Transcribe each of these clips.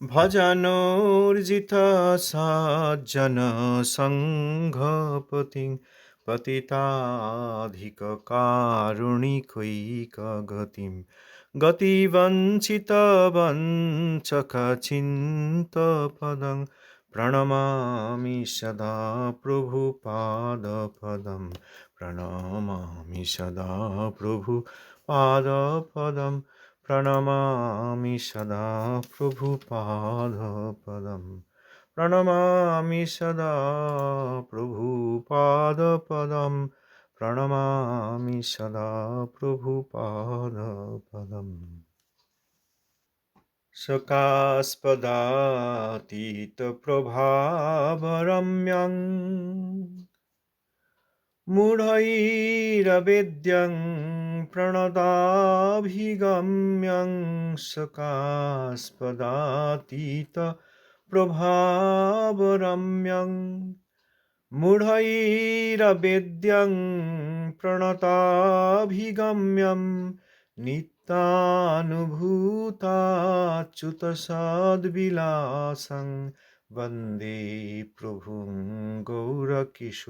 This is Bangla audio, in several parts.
ভজনোর্জিত সজ্জন সংঘপতি, পতিতাধিক কারুণিকৈক গতিম গতি। বঞ্চিত বঞ্চক চিন্ত পদং, প্রণমামি সদা প্রভু পাদপদম প্রণমামি সদা প্রভু পাদপদম प्रणमामि सदा प्रभुपादपदं प्रणमामि सदा प्रभुपादपदं प्रणमामि सदा प्रभुपादपदम् सकास्पदातीतप्रभावरम्यम् मूढैरवेद्यं प्रणताभिगम्यं सकास्पदातीतप्रभावरम्यं मूढैरवेद्यं प्रणताभिगम्यं नित्यानुभूताच्युतसद्विलासं वन्दे प्रभुं गौरकिशोरसङ्गं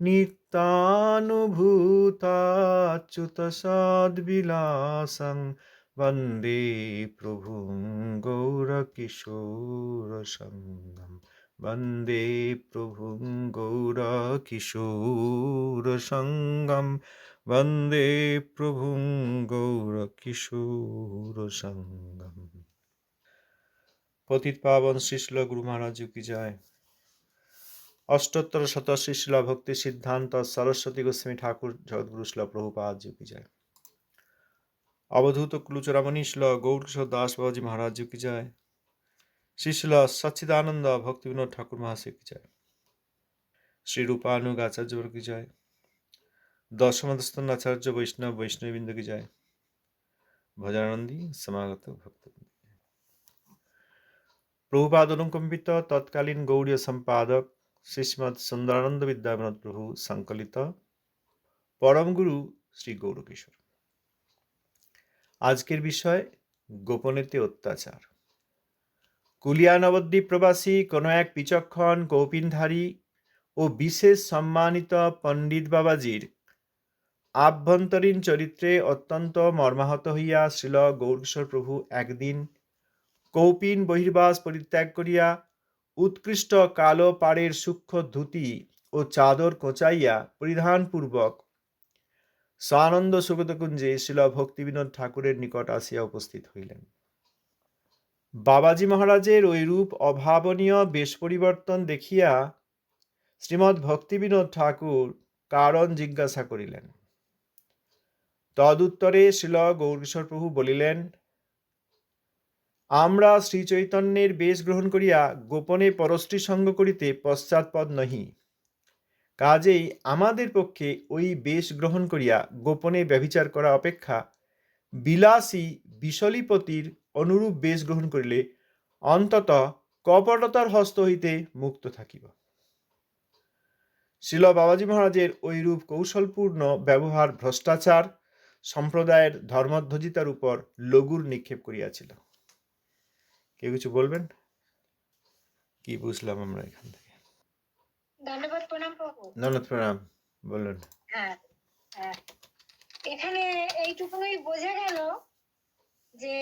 नित्यानुभूताच्युतसद्विलासं वन्दे प्रभुं गौरकिशोरसङ्गं वन्दे प्रभुं गौरकिशोरसङ्गं वन्दे प्रभुं गौरकिशोरसङ्गम् পতিত পাবন শ্রীশিল গুরু মহারাজ কি যায় অষ্টোত্তর শত শ্রীশিল ভক্তি সিদ্ধান্ত সরস্বতী গোস্বামী ঠাকুর জগৎগুরু শিল প্রভুপাদ জি কি যায় অবধূত কুলুচরামণি শিল, গৌরকিশোর দাস বাবাজি মহারাজ কি যায় শ্রীশিল সচ্চিদানন্দ ভক্তি বিনোদ ঠাকুর মহাশয় কি যায় শ্রী রূপানুগ আচার্য কি যায় দশমদস্তন আচার্য বৈষ্ণব বৈষ্ণববৃন্দ কি যায় ভজানন্দী সমাগত ভক্তবৃন্দ প্রভুপাদ অনুকম্পিত তৎকালীন গৌড়ীয় সম্পাদক শ্রীশ্মদ সুন্দরানন্দ বিদ্যাবিনোদ প্রভু সংকলিত পরমগুরু শ্রী গৌরকিশোর। আজকের বিষয় গোপনেতে অত্যাচার। কুলিয়া নবদ্বীপ প্রবাসী কোনো এক বিচক্ষণ কৌপিনধারী ও বিশেষ সম্মানিত পণ্ডিত বাবাজির আভ্যন্তরীণ চরিত্রে অত্যন্ত মর্মাহত হইয়া শ্রীল গৌরকিশোর প্রভু একদিন কৌপিন বহির্বাস পরিত্যাগ করিয়া উৎকৃষ্ট কালো পাড়ের সূক্ষ্ম ধুতি ও চাদর কোঁচাইয়া পরিধানপূর্বক স্বানন্দ সুগতকুঞ্জে শিল ভক্তিবিনোদ ঠাকুরের নিকট আসিয়া উপস্থিত হইলেন। বাবাজি মহারাজের ওই রূপ অভাবনীয় বেশ পরিবর্তন দেখিয়া শ্রীমৎ ভক্তিবিনোদ ঠাকুর কারণ জিজ্ঞাসা করিলেন। তদুত্তরে শিল গৌরকিশোর প্রভু বলিলেন আমরা শ্রীচৈতন্যের বেশ গ্রহণ করিয়া গোপনে পরশ্রী সঙ্গ করিতে পশ্চাৎপদ নহি। কাজেই আমাদের পক্ষে ওই বেশ গ্রহণ করিয়া গোপনে ব্যভিচার করা অপেক্ষা বিলাসী বিশলীপতির অনুরূপ বেশ গ্রহণ করিলে অন্তত কপটতার হস্ত হইতে মুক্ত থাকিব। শিল বাবাজি মহারাজের ঐরূপ কৌশলপূর্ণ ব্যবহার ভ্রষ্টাচার, সম্প্রদায়ের ধর্মধ্বজিতার উপর লঘুর নিক্ষেপ করিয়াছিল। কেউ কিছু বলবেন? কি বুঝলাম আমরা এখান থেকে? ধন্যবাদ প্রণাম ধন্যবাদ প্রণাম বলুন। হ্যাঁ হ্যাঁ। এখানে এইটুকুই বোঝা গেল যে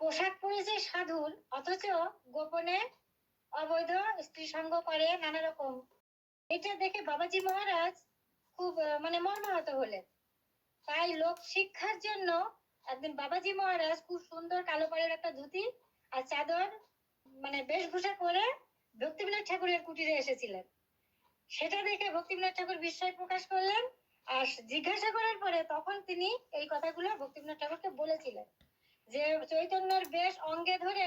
পোশাক পরেছে সাধুর অথচ গোপনে অবৈধ স্ত্রী সঙ্গ করে নানা রকম এটা দেখে বাবাজি মহারাজ খুব মানে মর্মাহত হলেন। তাই লোক শিক্ষার জন্য একদিন বাবাজি মহারাজ খুব সুন্দর কালো পাড়ের একটা ধুতি আর চাদর মানে বেশভূষা করে ভক্তিবিনোদ ঠাকুরের কুটিরে এসেছিলেন। সেটা দেখে ভক্তিবিনোদ ঠাকুর বিস্ময় প্রকাশ করলেন আর জিজ্ঞাসা করার পরে তখন তিনি এই কথাগুলো ভক্তিবিনোদ ঠাকুরকে বলেছিলেন যে চৈতন্যের বেশ অঙ্গে ধরে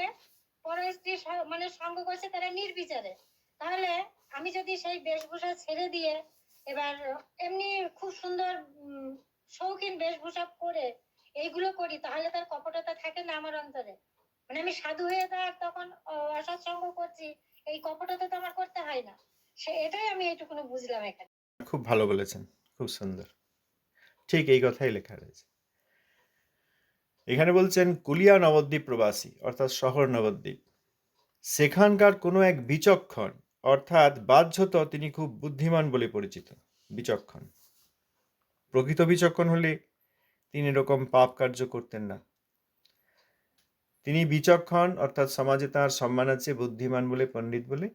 পর স্ত্রী মানে সঙ্গ করছে তারা নির্বিচারে। তাহলে আমি যদি সেই বেশভূষা ছেড়ে দিয়ে এবার এমনি খুব সুন্দর শৌখিন বেশভূষা পরে এইগুলো করি, তাহলে তার কপটতা থাকে না আমার অন্তরে। মানে আমি সাধু হয়ে তার তখন অসৎসঙ্গ করছি, এই কপটতা তো আমার করতে হয় না। সে, এটাই আমি এইটুকুনো বুঝলাম এখানে। খুব ভালো বলেছেন, খুব সুন্দর। ঠিক এই কথাই লেখা রয়েছে। এখানে বলছেন, কুলিয়া নবদ্বীপ প্রবাসী, অর্থাৎ শহর নবদ্বীপ। সেখানকার কোনো এক বিচক্ষণ, অর্থাৎ বাহ্যত তিনি খুব বুদ্ধিমান বলে পরিচিত, বিচক্ষণ। প্রকৃত বিচক্ষণ হলে তিনি এরকম পাপ কার্য করতেন না। তিনি বিচক্ষণ, অর্থাৎ সমাজে তার সম্মান আছে, বুদ্ধিমান বলে, পণ্ডিত বলে।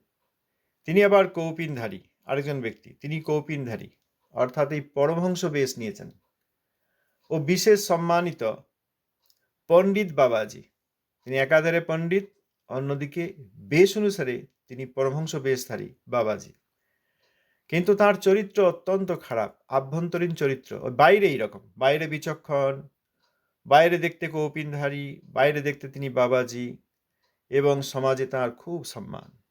তিনি আবার কৌপিনধারী, আরেকজন ব্যক্তি। তিনি কৌপিনধারী, অর্থাৎ এই পরমহংস বেশ নিয়েছেন। ও বিশেষ সম্মানিত পণ্ডিত বাবাজি। তিনি একাধারে পণ্ডিত, অন্যদিকে বেশ অনুসারে তিনি পরমহংস বেশধারী বাবাজি। কিন্তু তার চরিত্র অত্যন্ত খারাপ, আভ্যন্তরীণ চরিত্র। বাইরে এইরকম। বাইরে বিচক্ষণ, বাইরে দেখতে কৌপিনধারী, বাইরে দেখতে তিনি বাবাজি এবং সমাজে তার খুব সম্মান।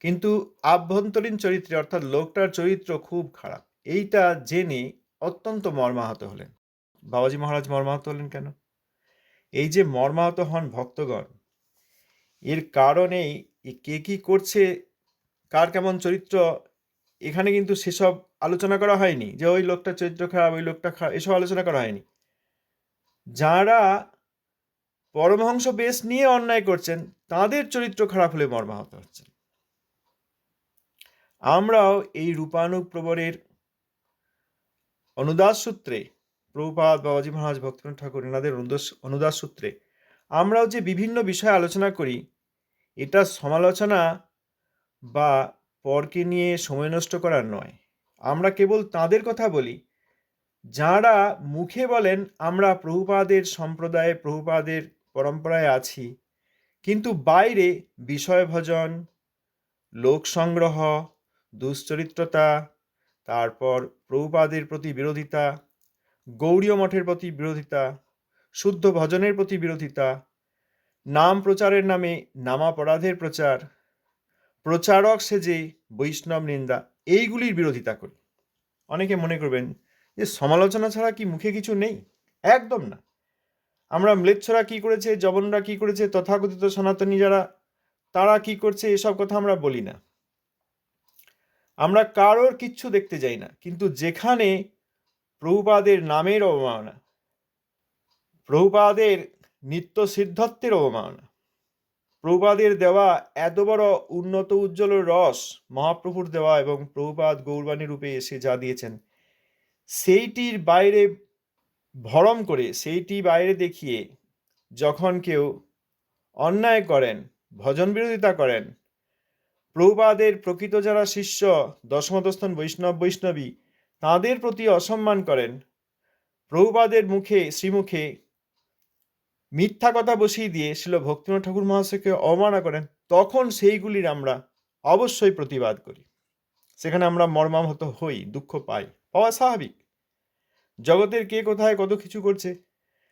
কিন্তু আভ্যন্তরীণ চরিত্রে, অর্থাৎ লোকটার চরিত্র খুব খারাপ। এইটা জেনে অত্যন্ত মর্মাহত হলেন। বাবাজি মহারাজ মর্মাহত হলেন কেন? এই যে মর্মাহত হন ভক্তগণ, এর কারণেই কে কি করছে কার কেমন চরিত্র, এখানে কিন্তু সেসব আলোচনা করা হয়নি যে ওই লোকটার চরিত্র খারাপ, ওই লোকটা খারাপ, এসব আলোচনা করা হয়নি। যারা পরমহংস বেশ নিয়ে অন্যায় করছেন, তাদের চরিত্র খারাপ হলে মর্মাহত হচ্ছেন। আমরাও এই রূপানুগ প্রবরের অনুদাস সূত্রে, প্রভুপাদ, বাবাজি মহারাজ ভক্তিনাথ ঠাকুর, এনাদের অনুদাস সূত্রে, আমরাও যে বিভিন্ন বিষয়ে আলোচনা করি, এটা সমালোচনা বা পরকে নিয়ে সময় নষ্ট করার নয়। আমরা কেবল তাদের কথা বলি। যারা মুখে বলেন, আমরা প্রভুপাদের সম্প্রদায়ে, প্রভুপাদের পরম্পরায় আছি। কিন্তু বাইরে বিষয় ভজন, লোক সংগ্রহ, দুশ্চরিত্রতা, তারপর প্রভুপাদের প্রতি বিরোধিতা গৌড়ীয় মঠের প্রতি বিরোধিতা, শুদ্ধ ভজনের প্রতি বিরোধিতা, নাম প্রচারের নামে নামাপরাধের প্রচার প্রচারক সেজে বৈষ্ণব নিন্দা, এইগুলির বিরোধিতা করি। অনেকে মনে করবেন যে সমালোচনা ছাড়া কি মুখে কিছু নেই? একদম না। আমরা ম্লেচ্ছরা কি করেছে, জবনরা কি করেছে, তথাকথিত সনাতনী যারা, তারা কি করছে, এসব কথা আমরা বলি না। আমরা কারোর কিচ্ছু দেখতে যাই না, কিন্তু যেখানে প্রভুপাদের নামের অবমাননা, প্রভুপাদের নিত্য সিদ্ধত্বের অবমাননা প্রভুপাদের দেওয়া এত বড় উন্নত উজ্জ্বল রস মহাপ্রভুর দেওয়া এবং প্রভুপাদ গৌরবাণী রূপে এসে যা দিয়েছেন, সেইটির বাইরে ভরম করে, সেইটি বাইরে দেখিয়ে যখন কেউ অন্যায় করেন, ভজন বিরোধিতা করেন, প্রভুপাদের প্রকৃত যারা শিষ্য, দশমতস্থান বৈষ্ণব বৈষ্ণবী, তাদের প্রতি অসম্মান করেন, প্রভুপাদের মুখে, শ্রীমুখে মিথ্যা কথা বসিয়ে দিয়ে শিল ভক্তিনাথ ঠাকুর মহাশয়কে অবমাননা করেন, তখন সেইগুলির আমরা অবশ্যই প্রতিবাদ করি। সেখানে আমরা মর্মাহত হই, দুঃখ পাই, পাওয়া স্বাভাবিক। জগতের কে কোথায় কত কিছু করছে,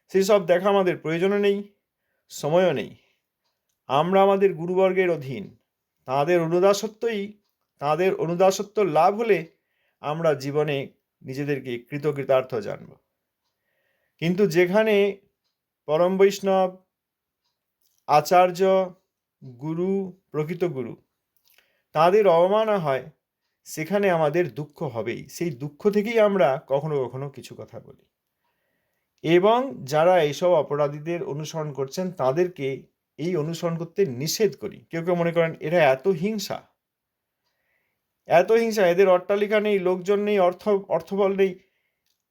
সেসব দেখা আমাদের প্রয়োজনও নেই, সময়ও নেই। আমরা আমাদের গুরুবর্গের অধীন, তাঁদের অনুদাসত্বই, তাঁদের অনুদাসত্ব লাভ হলে আমরা জীবনে নিজেদেরকে কৃতকৃতার্থ জানব। কিন্তু যেখানে পরম বৈষ্ণব আচার্য, গুরু, প্রকৃত গুরু। তাদের অবমাননা হয়, সেখানে আমাদের দুঃখ হবেই। সেই দুঃখ থেকেই আমরা কখনো কখনো কিছু কথা বলি। এবং যারা এইসব অপরাধীদের অনুসরণ করছেন, তাদেরকে এই অনুসরণ করতে নিষেধ করি। কেউ কেউ মনে করেন, এরা এত হিংসা। এত হিংসা, এদের অট্টালিকা নেই, লোকজন নেই, অর্থ, অর্থবল নেই।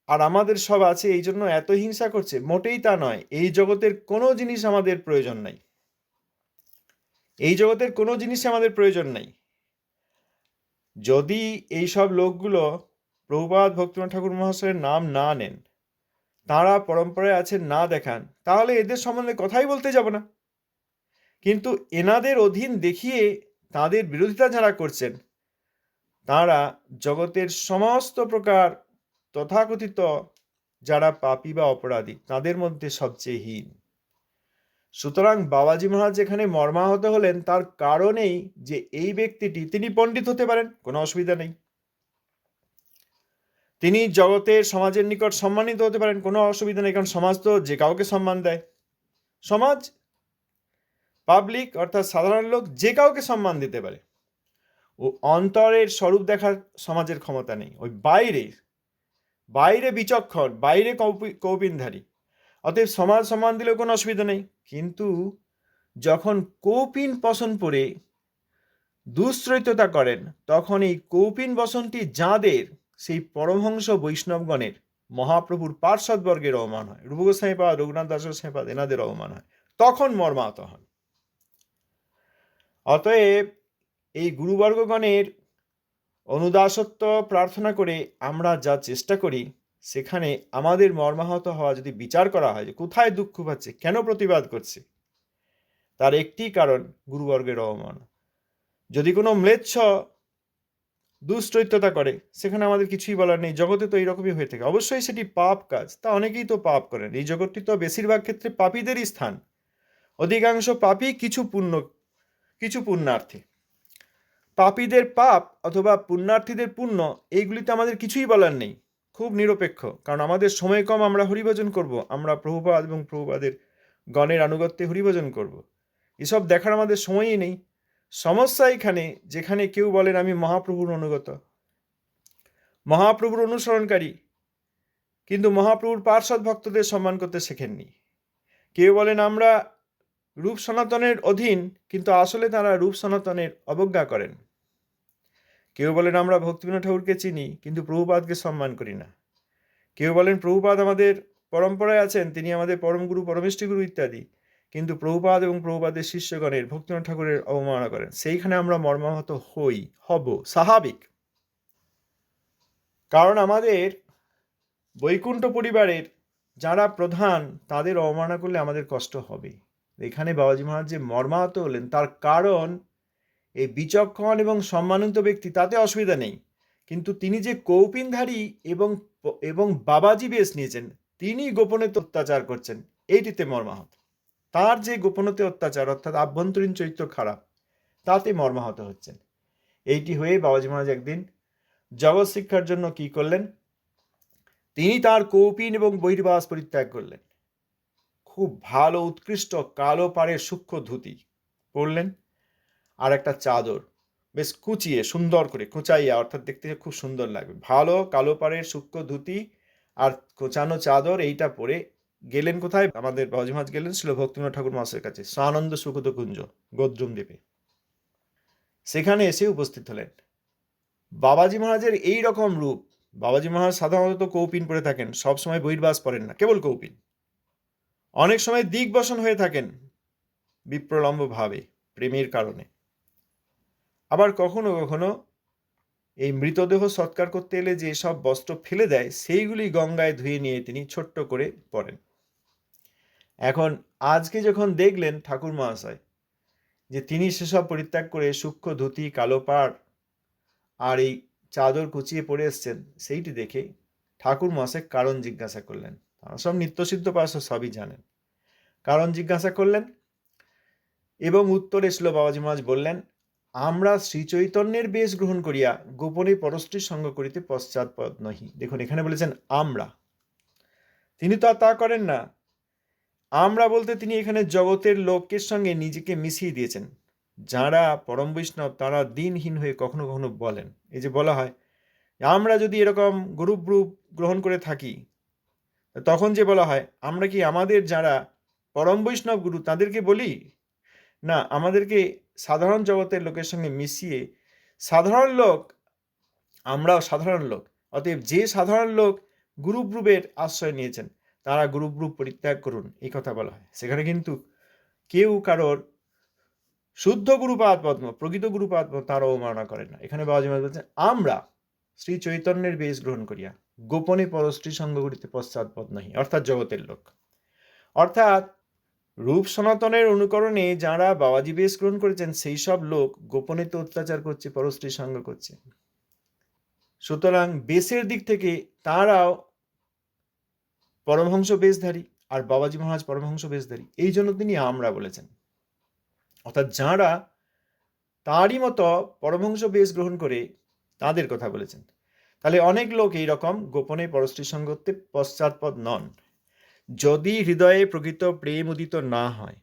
আর আমাদের সব আছে, এই জন্য এত হিংসা করছে, মোটেই তা নয়। এই জগতের কোনো জিনিস আমাদের প্রয়োজন নাই। এই জগতের কোনো জিনিস আমাদের প্রয়োজন নাই। যদি এই সব লোকগুলো প্রভুপাদ, ভক্তিনাথ ঠাকুর মহাশয়ের নাম না নেন, তাঁরা পরম্পরায় আছেন, না দেখান, তাহলে এদের সম্বন্ধে কথাই বলতে যাব না। কিন্তু এনাদের অধীন দেখিয়ে তাদের বিরোধিতা যারা করছেন, তাঁরা জগতের সমস্ত প্রকার তথাকথিত যারা পাপি বা অপরাধী, তাদের মধ্যে সবচেয়ে হীন। সুতরাং বাবাজি মহারাজ যেখানে মর্মাহত হলেন, তার কারণেই যে এই ব্যক্তিটি, তিনি পণ্ডিত হতে পারেন, কোনো অসুবিধা নেই। তিনি জগতের সমাজের নিকট সম্মানিত হতে পারেন, কোনো অসুবিধা নেই, কারণ সমাজ তো যে কাউকে সম্মান দেয়। সমাজ পাবলিক অর্থাৎ সাধারণ লোক, যে কাউকে সম্মান দিতে পারে। ও অন্তরের স্বরূপ দেখার সমাজের ক্ষমতা নেই। ওই বাইরে বাইরে বিচক্ষণ, বাইরে কৌপি, কৌপিনধারী। অতএব সমাজ সম্মান দিলেও কোনো অসুবিধা নেই। কিন্তু যখন কৌপিন বসন পরে দুশ্চরিত্রতা করেন, তখন এই কৌপিন বসনটি যাঁদের, সেই পরমহংস বৈষ্ণবগণের, মহাপ্রভুর পার্শ্বদবর্গের অবমান হয়। রূপ গোস্বামী পাদ রঘুনাথ দাস গোস্বামী পাদ এনাদের অবমান হয়। তখন মর্মাহত হন। অতএব এই গুরুবর্গগণের অনুদাসত্ব প্রার্থনা করে আমরা যা চেষ্টা করি, সেখানে আমাদের মর্মাহত হওয়া যদি বিচার করা হয় যে কোথায় দুঃখ পাচ্ছে, কেন প্রতিবাদ করছে, তার একটি কারণ গুরুবর্গের অবমান যদি কোনো ম্লেচ্ছ দুশ্চরিত্রতা করে, সেখানে আমাদের কিছুই বলার নেই। জগতে তো এইরকমই হয়ে থাকে। অবশ্যই সেটি পাপ কাজ। তা অনেকেই তো পাপ করেন। এই জগৎটি তো বেশিরভাগ ক্ষেত্রে পাপীদেরই স্থান। অধিকাংশ পাপই কিছু পুণ্য, কিছু পুণ্যার্থী। পাপীদের পাপ অথবা পুণ্যার্থীদের পুণ্য, এইগুলিতে আমাদের কিছুই বলার নেই। খুব নিরপেক্ষ, কারণ আমাদের সময় কম, আমরা হরিভজন করব। আমরা প্রভুপাদ এবং প্রভুপাদের গণের আনুগত্যে হরিভজন করব। এসব দেখার আমাদের সময়ই নেই। সমস্যা এখানে, যেখানে কেউ বলেন, আমি মহাপ্রভুর অনুগত। মহাপ্রভুর অনুসরণকারী। কিন্তু মহাপ্রভুর পার্শ্বদ ভক্তদের সম্মান করতে শেখেননি। কেউ বলেন, আমরা রূপ সনাতনের অধীন, কিন্তু আসলে তারা রূপ সনাতনের অবজ্ঞা করেন। কেউ বলেন আমরা ভক্তিবিনোদ ঠাকুরকে চিনি, কিন্তু প্রভুপাদকে সম্মান করি না। কেউ বলেন প্রভুপাদ আমাদের পরম্পরায় আছেন, তিনি আমাদের পরম গুরু পরমেষ্ঠী গুরু ইত্যাদি, কিন্তু প্রভুপাদ এবং প্রভুপাদের শিষ্যগণের ভক্তিনাথ ঠাকুরের অবমাননা করেন। সেইখানে আমরা মর্মাহত হই, হব, স্বাভাবিক। কারণ আমাদের বৈকুণ্ঠ পরিবারের যারা প্রধান, তাদের অবমাননা করলে আমাদের কষ্ট হবে। এখানে বাবাজি মহারাজ যে মর্মাহত হলেন, তার কারণ এই বিচক্ষণ এবং সম্মানিত ব্যক্তি, তাতে অসুবিধা নেই। কিন্তু তিনি যে কৌপিনধারী এবং এবং বাবাজি বেশ নিয়েছেন তিনি গোপনে অত্যাচার করছেন, এইটিতে মর্মাহত। তার যে গোপনতে অত্যাচার, অর্থাৎ আভ্যন্তরীণ চরিত্র খারাপ, তাতে মর্মাহত হচ্ছেন। এইটি হয়ে বাবাজি মহারাজ একদিন জগৎ শিক্ষার জন্য কি করলেন? তিনি তার কৌপিন এবং বহির্বাস পরিত্যাগ করলেন। খুব ভালো, উৎকৃষ্ট কালো পাড়ের সূক্ষ্ম ধুতি পরলেন। আর একটা চাদর, বেশ কুচিয়ে, সুন্দর করে কোঁচাইয়া, অর্থাৎ দেখতে খুব সুন্দর লাগবে। ভালো কালো পাড়ের সূক্ষ্ম ধুতি আর কোচানো চাদর, এইটা পরে গেলেন কোথায়? আমাদের বজমাজ গেলেন ছিল ভক্তিনাথ ঠাকুর মাসের কাছে সানন্দ সুখত কুঞ্জ, গোদ্রুম দ্বীপে। সেখানে এসে উপস্থিত হলেন। বাবাজি মহারাজের এই রকম রূপ, বাবাজি মহারাজ সাধারণত কৌপিন পরে থাকেন, সবসময় বহির্বাস পড়েন না, কেবল কৌপিন। অনেক সময় দিগবসন হয়ে থাকেন বিপ্রলম্ব ভাবে প্রেমের কারণে। আবার কখনো কখনো এই মৃতদেহ সৎকার করতে এলে যে সব বস্ত্র ফেলে দেয়, সেইগুলি গঙ্গায় ধুয়ে নিয়ে তিনি ছোট্ট করে পড়েন। এখন আজকে যখন দেখলেন ঠাকুর মহাশয়, যে তিনি সেসব পরিত্যাগ করে সূক্ষ্ম ধুতি, কালো পাড় আর এই চাদর কুচিয়ে পড়ে এসছেন, সেইটি দেখে ঠাকুর মহাশয় কারণ জিজ্ঞাসা করলেন সব নিত্যসিদ্ধ পাশ সবই জানেন। কারণ জিজ্ঞাসা করলেন এবং উত্তর এসলো বাবাজি মহারাজ বললেন, আমরা শ্রীচৈতন্যের বেশ গ্রহণ করিয়া গোপনে পরস্ত্রীর সঙ্গ করিতে পশ্চাৎপদ নহি। দেখুন, এখানে বলেছেন, আমরা। তিনি তো তা করেন না। আমরা বলতে তিনি এখানে জগতের লোকের সঙ্গে নিজেকে মিশিয়ে দিয়েছেন। যারা পরম বৈষ্ণব, তারা দিনহীন হয়ে কখনো কখনো বলেন। এই যে বলা হয়, আমরা যদি এরকম গ্রুপ গ্রুপ গ্রহণ করে থাকি তখন যে বলা হয়, আমরা কি আমাদের যারা পরম বৈষ্ণব গুরু, তাদেরকে বলি? না, আমাদেরকে সাধারণ জগতের লোকের সঙ্গে মিশিয়ে, সাধারণ লোক, আমরাও সাধারণ লোক। অতএব যে সাধারণ লোক গ্রুপ আশ্রয় নিয়েছেন, তারা গ্রুপ পরিত্যাগ করুন, এই কথা বলা হয়। সেখানে কিন্তু কেউ কারোর শুদ্ধ গুরুপাদ পদ্ম, প্রকৃত গুরুপাদ পদ্ম তার অবমাননা করেন না। এখানে বাবাজি মহারাজ বলছেন, আমরা শ্রী চৈতন্যের বেশ গ্রহণ করিয়া গোপনে পরশ্রী সঙ্গ করিতে পশ্চাৎপদ নহি, অর্থাৎ জগতের লোক। অর্থাৎ রূপ সনাতনের অনুকরণে যারা বাবাজি বেশ গ্রহণ করেছেন, সেই সব লোক গোপনে তো অত্যাচার করছে, পরশ্রী সঙ্গ করছে। সুতরাং বেশের দিক থেকে তারাও পরমহংস বেশধারী আর বাবাজি মহারাজ পরমহংস বেশধারী। এই জন্য তিনি আমরা বলেছেন। অর্থাৎ যাঁরা তাঁরই মতো পরমহংস বেশ গ্রহণ করে, তাদের কথা বলেছেন। তাহলে অনেক লোক এই রকম গোপনে পরশ্রী সঙ্গতে পশ্চাৎপদ নন। যদি হৃদয়ে প্রকৃত প্রেম উদিত না হয়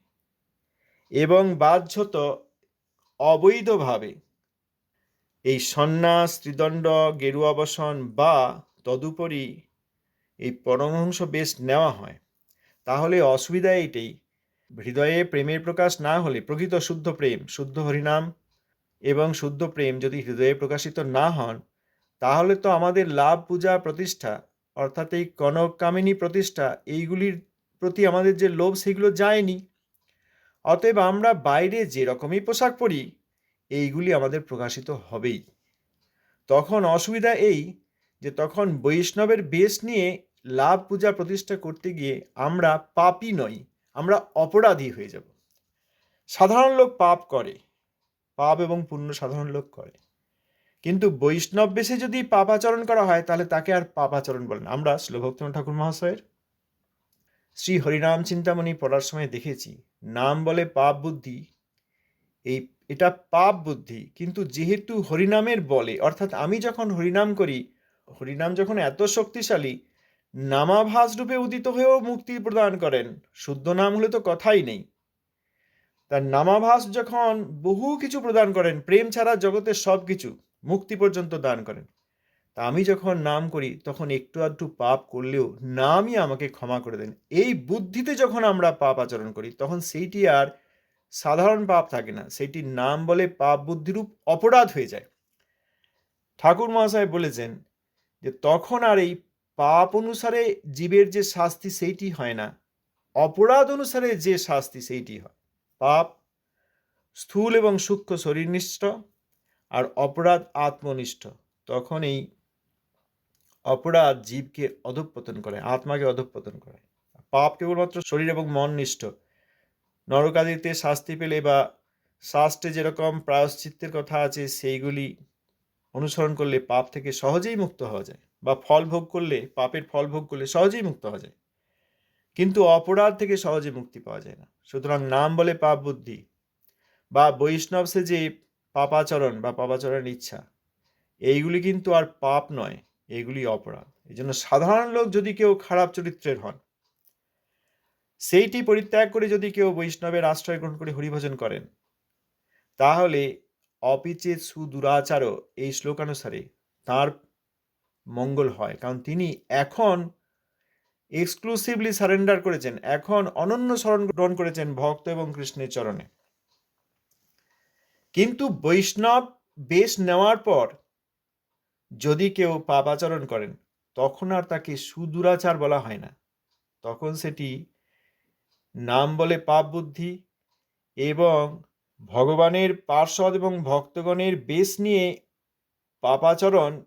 এবং বাহ্যত অবৈধভাবে এই সন্ন্যাস, ত্রিদণ্ড গেরুয়াবসন বা তদুপরি এই পরমহংস বেশ নেওয়া হয়, তাহলে অসুবিধা এইটাই। হৃদয়ে প্রেমের প্রকাশ না হলে প্রকৃত শুদ্ধ প্রেম, শুদ্ধ হরিনাম এবং শুদ্ধ প্রেম যদি হৃদয়ে প্রকাশিত না হন তাহলে তো আমাদের লাভ পূজা প্রতিষ্ঠা, অর্থাৎ এই কনক কামিনী প্রতিষ্ঠা, এইগুলির প্রতি আমাদের যে লোভ সেগুলো যায়নি। অতএব আমরা বাইরে যে রকমই পোশাক পরি, এইগুলি আমাদের প্রকাশিত হবেই। তখন অসুবিধা এই যে তখন বৈষ্ণবের বেশ নিয়ে লাভ পূজা প্রতিষ্ঠা করতে গিয়ে আমরা পাপই নই, আমরা অপরাধী হয়ে যাব। সাধারণ লোক পাপ করে, পাপ এবং পুণ্য সাধারণ লোক করে। কিন্তু বৈষ্ণব বেশে যদি পাপাচরণ করা হয়, তাহলে তাকে আর পাপাচরণ বলেন আমরা শ্লোভক্তম ঠাকুর মহাশয়ের শ্রী হরিনাম চিন্তামণি পড়ার সময় দেখেছি। নাম বলে পাপ বুদ্ধি। এই, এটা পাপ বুদ্ধি। কিন্তু যেহেতু হরিনামের বলে, অর্থাৎ আমি যখন হরিনাম করি, হরিনাম যখন এত শক্তিশালী, নামাভাস রূপে উদিত হয়েও মুক্তি প্রদান করেন, শুদ্ধ নাম হলে তো কথাই নেই। তার নামাভাস যখন বহু কিছু প্রদান করেন, প্রেম ছাড়া জগতের সব কিছু। মুক্তি পর্যন্ত দান করেন। তা আমি যখন নাম করি, তখন একটু আধটু পাপ করলেও নামই আমাকে ক্ষমা করে দেন। এই বুদ্ধিতে যখন আমরা পাপ আচরণ করি, তখন সেইটি আর সাধারণ পাপ থাকে না। সেটি নাম বলে পাপ বুদ্ধিরূপ অপরাধ হয়ে যায়। ঠাকুর মহাশয় বলেছেন যে, তখন আর এই পাপ অনুসারে জীবের যে শাস্তি সেইটি হয় না। অপরাধ অনুসারে যে শাস্তি সেইটি হয়। পাপ স্থূল এবং সূক্ষ্ম শরীরনিষ্ঠ আর অপরাধ আত্মনিষ্ঠ। তখন এই অপরাধ জীবকে অধঃপতন করে, আত্মাকে অধঃপতন করে। পাপ কেবলমাত্র শরীর এবং মন নিষ্ঠ। নরকাদিতে শাস্তি পেলে বা শাস্ত্রে যেরকম প্রায়শ্চিত্তের কথা আছে, সেইগুলি অনুসরণ করলে পাপ থেকে সহজেই মুক্ত হওয়া যায় বা ফল ভোগ করলে, পাপের ফল ভোগ করলে সহজেই মুক্ত হওয়া যায়। কিন্তু অপরাধ থেকে সহজে মুক্তি পাওয়া যায় না। সুতরাং নাম বলে পাপ বুদ্ধি বা বৈষ্ণব সে যে পাপাচরণ বা পাপাচরণের ইচ্ছা। এইগুলি কিন্তু আর পাপ নয় এইগুলি অপরাধ। এই জন্য সাধারণ লোক যদি কেউ খারাপ চরিত্রের হন, সেইটি পরিত্যাগ করে যদি কেউ বৈষ্ণবের আশ্রয় গ্রহণ করে হরিভজন করেন, তাহলে অপিচেত সুদুরাচারও এই শ্লোকানুসারে তার মঙ্গল হয়। কারণ তিনি এখন এক্সক্লুসিভলি সারেন্ডার করেছেন, এখন অনন্য শরণ গ্রহণ করেছেন ভক্ত এবং কৃষ্ণের চরণে। কিন্তু বৈষ্ণব বেশ নেওয়ার পর যদি কেউ পাপাচরণ করেন, তখন আর তাকে সুদুরাচার বলা হয় না। তখন সেটি নাম বলে পাপ বুদ্ধি এবং ভগবানের পার্শ্বদ এবং ভক্তগণের বেশ নিয়ে পাপাচরণ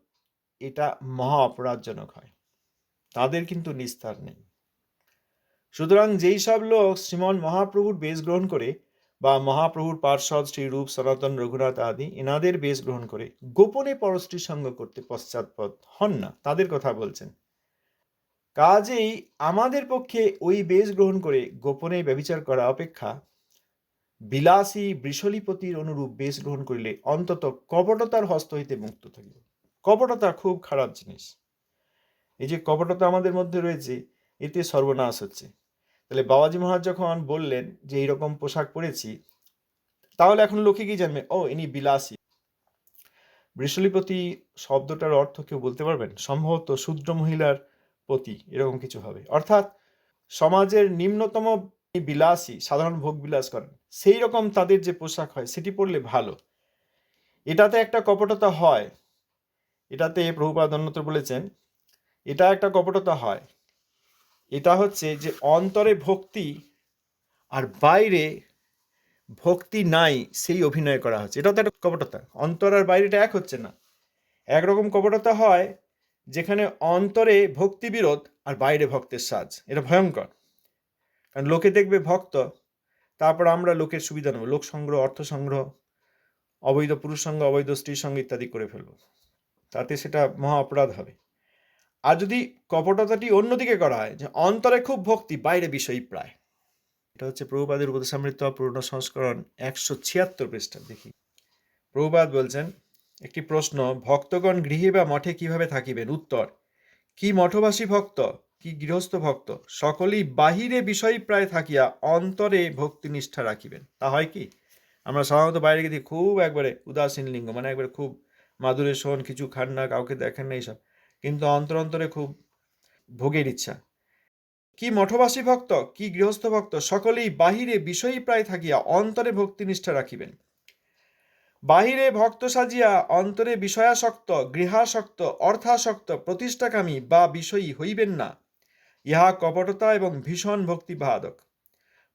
এটা মহা অপরাধজনক হয়। তাদের কিন্তু নিস্তার নেই। সুতরাং যেই সব লোক শ্রীমন মহাপ্রভুর বেশ গ্রহণ করে বা মহাপ্রভুর পার্শ্বদ শ্রী রূপ সনাতন রঘুনাথ আদি এনাদের বেশ গ্রহণ করে গোপনে পরশ্রী সঙ্গ করতে পশ্চাৎপদ হন না, তাদের কথা বলছেন। কাজেই আমাদের পক্ষে ওই বেশ গ্রহণ করে গোপনে ব্যবিচার করা অপেক্ষা বিলাসী বৃষলিপতির অনুরূপ বেশ গ্রহণ করিলে অন্তত কপটতার হস্ত হইতে মুক্ত থাকিব। কপটতা খুব খারাপ জিনিস। এই যে কপটতা আমাদের মধ্যে রয়েছে, এতে সর্বনাশ হচ্ছে। তাহলে বাবাজি মহারাজ যখন বললেন যে এইরকম পোশাক পরেছি, তাহলে এখন লোকে কি জানবে? ও, ইনি বিলাসী। বৃষলিপতি শব্দটার অর্থ কেউ বলতে পারবেন? সম্ভবত শূদ্র মহিলার পতি, এরকম কিছু হবে। অর্থাৎ সমাজের নিম্নতম বিলাসী, সাধারণ ভোগ বিলাস করেন সেই রকম তাদের যে পোশাক হয়, সেটি পরলে ভালো। এটাতে একটা কপটতা হয়। এটাতে প্রভুপাদ অন্যত্র বলেছেন, এটা একটা কপটতা হয়। এটা হচ্ছে যে অন্তরে ভক্তি আর বাইরে ভক্তি নাই, সেই অভিনয় করা হচ্ছে। এটা তো একটা কপটতা। অন্তর আর বাইরেটা এক হচ্ছে না। একরকম কপটতা হয় যেখানে অন্তরে ভক্তি বিরোধ আর বাইরে ভক্তের সাজ। এটা ভয়ঙ্কর। কারণ লোকে দেখবে ভক্ত, তারপর আমরা লোকের সুবিধা নেব। লোক সংগ্রহ, অর্থ সংগ্রহ, অবৈধ পুরুষ সঙ্গ অবৈধ স্ত্রীর সঙ্গে ইত্যাদি করে ফেলব। তাতে সেটা মহা অপরাধ হবে। আর যদি কপটতাটি অন্যদিকে করা হয়, যে অন্তরে খুব ভক্তি, বাইরে বিষয়ী প্রায়। এটা হচ্ছে প্রভুপাদের উপদেশামৃত, পূর্ণ সংস্করণ একশো ছিয়াত্তর পৃষ্ঠা। দেখি। প্রভুপাদ বলছেন, একটি প্রশ্ন, ভক্তগণ গৃহে বা মঠে কীভাবে থাকিবেন? উত্তর, কি মঠবাসী ভক্ত, কি গৃহস্থ ভক্ত, সকলেই বাহিরে বিষয় প্রায় থাকিয়া অন্তরে ভক্তি নিষ্ঠা রাখিবেন। তা হয় কি? আমরা সাধারণত বাইরে গিয়ে খুব একবারে উদাসীন লিঙ্গ মানে একবারে খুব মাদুরে শোন কিছু খান না, কাউকে দেখেন না এইসব। কিন্তু অন্তর অন্তরে খুব ভোগের ইচ্ছা। কি মঠবাসী ভক্ত, কি গৃহস্থ ভক্ত, সকলেই বাহিরে বিষয়ী প্রায় থাকিয়া অন্তরে ভক্তিনিষ্ঠা রাখিবেন। বাহিরে ভক্ত সাজিয়া অন্তরে বিষয়াসক্ত, গৃহাসক্ত, অর্থাসক্ত, প্রতিষ্ঠাকামী বা বিষয়ী হইবেন না, ইহা কপটতা এবং ভীষণ ভক্তিবাদক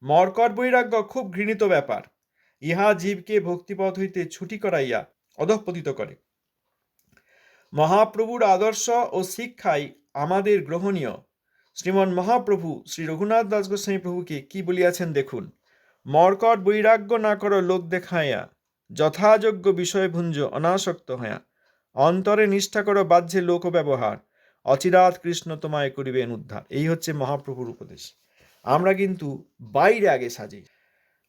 মর্কট বৈরাগ্য খুব ঘৃণিত ব্যাপার, ইহা জীবকে ভক্তিপথ হইতে ছুটি করাইয়া অধঃপতিত করে। মহাপ্রভুর আদর্শ ও শিক্ষাই আমাদের গ্রহণীয়। শ্রীমন মহাপ্রভু শ্রী রঘুনাথ দাস গোস্বামী প্রভুকে কি বলিয়াছেন দেখুন। মর্কট বৈরাগ্য না করো লোক দেখাইয়া, যথাযোগ্য বিষয় ভুঞ্জ অনাসক্ত হইয়া, অন্তরে নিষ্ঠা করো বাহ্যে লোক ব্যবহার অচিরাত কৃষ্ণ তোমায় করিবেন উদ্ধার। এই হচ্ছে মহাপ্রভুর উপদেশ। আমরা কিন্তু বাইরে আগে সাজি।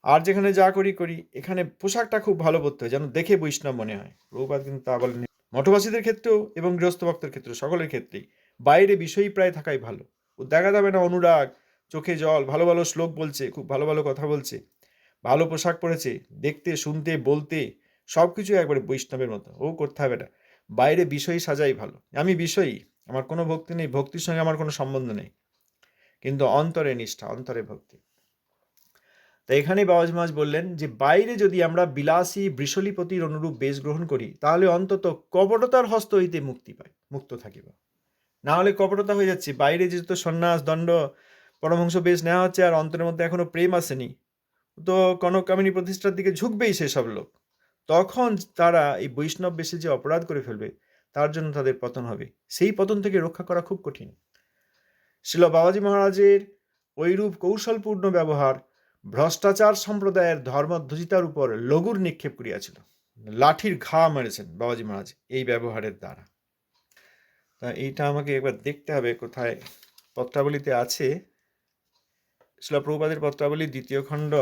আর যেখানে যা করি করি। এখানে পোশাকটা খুব ভালো পরতে হয়, যেন দেখে বৈষ্ণব মনে হয়। প্রভুপাত কিন্তু তা বলেন মঠবাসীদের ক্ষেত্রেও এবং গৃহস্থ ভক্তের ক্ষেত্রে সকলের ক্ষেত্রেই। বাইরে বিষয়ী প্রায় থাকাই ভালো। ও দেখা যাবে না অনুরাগ, চোখে জল, ভালো ভালো শ্লোক বলছে, খুব ভালো ভালো কথা বলছে। ভালো পোশাক পরেছে, দেখতে, শুনতে, বলতে সব কিছু একবারে বৈষ্ণবের মতো। ও করতে হবে না। বাইরে বিষয় সাজাই ভালো। আমি বিষয়ী, আমার কোনো ভক্তি নেই, ভক্তির সঙ্গে আমার কোনো সম্বন্ধ নেই। কিন্তু অন্তরে নিষ্ঠা, অন্তরে ভক্তি। তাই এখানে বাবাজ মাজ বললেন যে, বাইরে যদি আমরা বিলাসী বৃষলিপতির অনুরূপ বেশ গ্রহণ করি, তাহলে অন্তত কপটতার হস্ত হইতে মুক্তি পাই মুক্ত থাকিব। না হলে কপটতা হয়ে যাচ্ছে। বাইরে যেহেতু সন্ন্যাস, দণ্ড, পরমহংস বেশ নেওয়া হচ্ছে আর অন্তরের মধ্যে এখনও প্রেম আসেনি, তো কনকামিনী প্রতিষ্ঠার দিকে ঝুঁকবেই সেসব লোক। তখন তারা এই বৈষ্ণব বেশে যে অপরাধ করে ফেলবে, তার জন্য তাদের পতন হবে। সেই পতন থেকে রক্ষা করা খুব কঠিন। শিল বাবাজি মহারাজের ঐরূপ কৌশলপূর্ণ ব্যবহার ভ্রষ্টাচার সম্প্রদায়ের ধর্মধ্বজিতার উপর লঘুর নিক্ষেপ করিয়াছিল। লাঠির ঘা মেরেছেন বাবাজি মহারাজ এই ব্যবহারের দ্বারা। তা এইটা আমাকে একবার দেখতে হবে কোথায় পত্রাবলীতে আছে। শিলা প্রভুপাদের পত্রাবলী, দ্বিতীয় খণ্ড।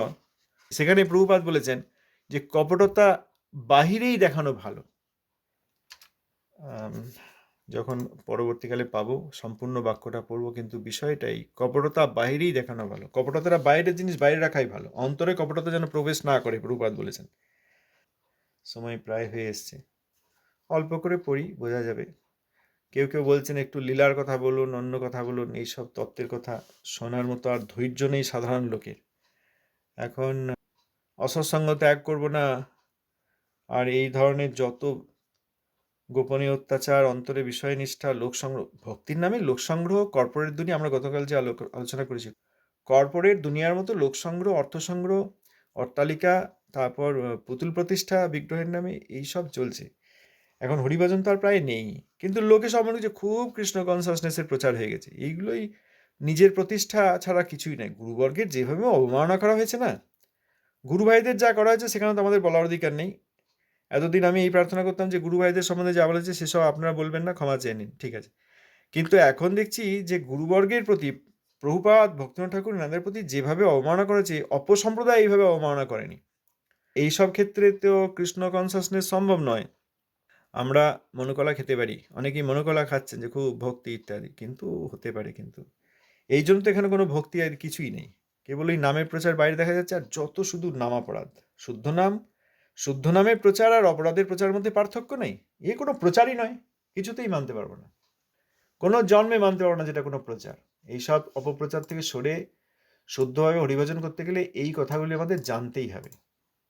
সেখানে প্রভুপাদ বলেছেন যে কপটতা বাহিরেই দেখানো ভালো। যখন পরবর্তীকালে পাবো, সম্পূর্ণ বাক্যটা পড়ব, কিন্তু বিষয়টাই কপটতা বাইরেই দেখানো ভালো। কপটতাটা বাইরের জিনিস বাইরে রাখাই ভালো। অন্তরে কপটতা যেন প্রবেশ না করে, প্রভুপাদ বলেছেন। সময় প্রায় হয়ে এসছে। অল্প করে পড়ি, বোঝা যাবে। কেউ কেউ বলছেন, একটু লীলার কথা বলুন, অন্য কথা বলুন। এইসব তত্ত্বের কথা শোনার মতো আর ধৈর্য নেই সাধারণ লোকের। এখন অসৎসঙ্গ ত্যাগ করব না। আর এই ধরনের যত গোপনীয় অত্যাচার, অন্তরে বিষয় নিষ্ঠা লোক সংগ্রহ, ভক্তির নামে লোক সংগ্রহ কর্পোরেট দুনিয়া আমরা গতকাল যে আলোচনা করেছি। কর্পোরেট দুনিয়ার মতো লোক সংগ্রহ, অর্থ সংগ্রহ, অট্টালিকা, তারপর পুতুল প্রতিষ্ঠা, বিগ্রহের নামে এই সব চলছে। এখন হরিভজন তো আর প্রায় নেই, কিন্তু লোকে সব মনে খুব কৃষ্ণ কনসাসনেসের প্রচার হয়ে গেছে, এইগুলোই নিজের প্রতিষ্ঠা ছাড়া কিছুই নাই। গুরুবর্গের যেভাবে অবমাননা করা হয়েছে না, গুরু ভাইদের যা করা হয়েছে, সেখানে তো আমাদের বলার অধিকার নেই। এতদিন আমি এই প্রার্থনা করতাম যে গুরু ভাইদের সম্বন্ধে যা বলেছে সেসব আপনারা বলবেন না, ক্ষমা চেয়ে নিন, ঠিক আছে? কিন্তু এখন দেখছি যে গুরুবর্গের প্রতি প্রভুপাত ভক্তিনাথ ঠাকুর নাদের প্রতি যেভাবে অবমাননা করেছে, অপসম্প্রদায় এইভাবে অবমাননা করেনি। এই সব ক্ষেত্রে তো কৃষ্ণ কনসাসনেস সম্ভব নয়। আমরা মনোকলা খেতে পারি, অনেকেই মনোকলা খাচ্ছেন যে খুব ভক্তি ইত্যাদি, কিন্তু হতে পারে কিন্তু। এই জন্য তো এখানে কোনো ভক্তি আর কিছুই নেই। কেবল এই নামের প্রচার বাইরে দেখা যাচ্ছে আর যত শুধু নাম অপরাধ শুদ্ধ নাম শুদ্ধ নামের প্রচার আর অপরাধের প্রচারের মধ্যে পার্থক্য নেই? এ কোনো প্রচারই নয়। কিছুতেই মানতে পারব না। কোনো জন্মে মানতে পারব না যেটা কোনো প্রচার। এইসব অপপ্রচার থেকে সরে শুদ্ধভাবে হরিভজন করতে গেলে এই কথাগুলি আমাদের জানতেই হবে।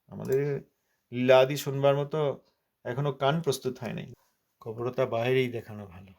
আমাদের লীলাদি শুনবার মতো এখনও কান প্রস্তুত হয় নাই। কপরতা বাইরেই দেখানো ভালো।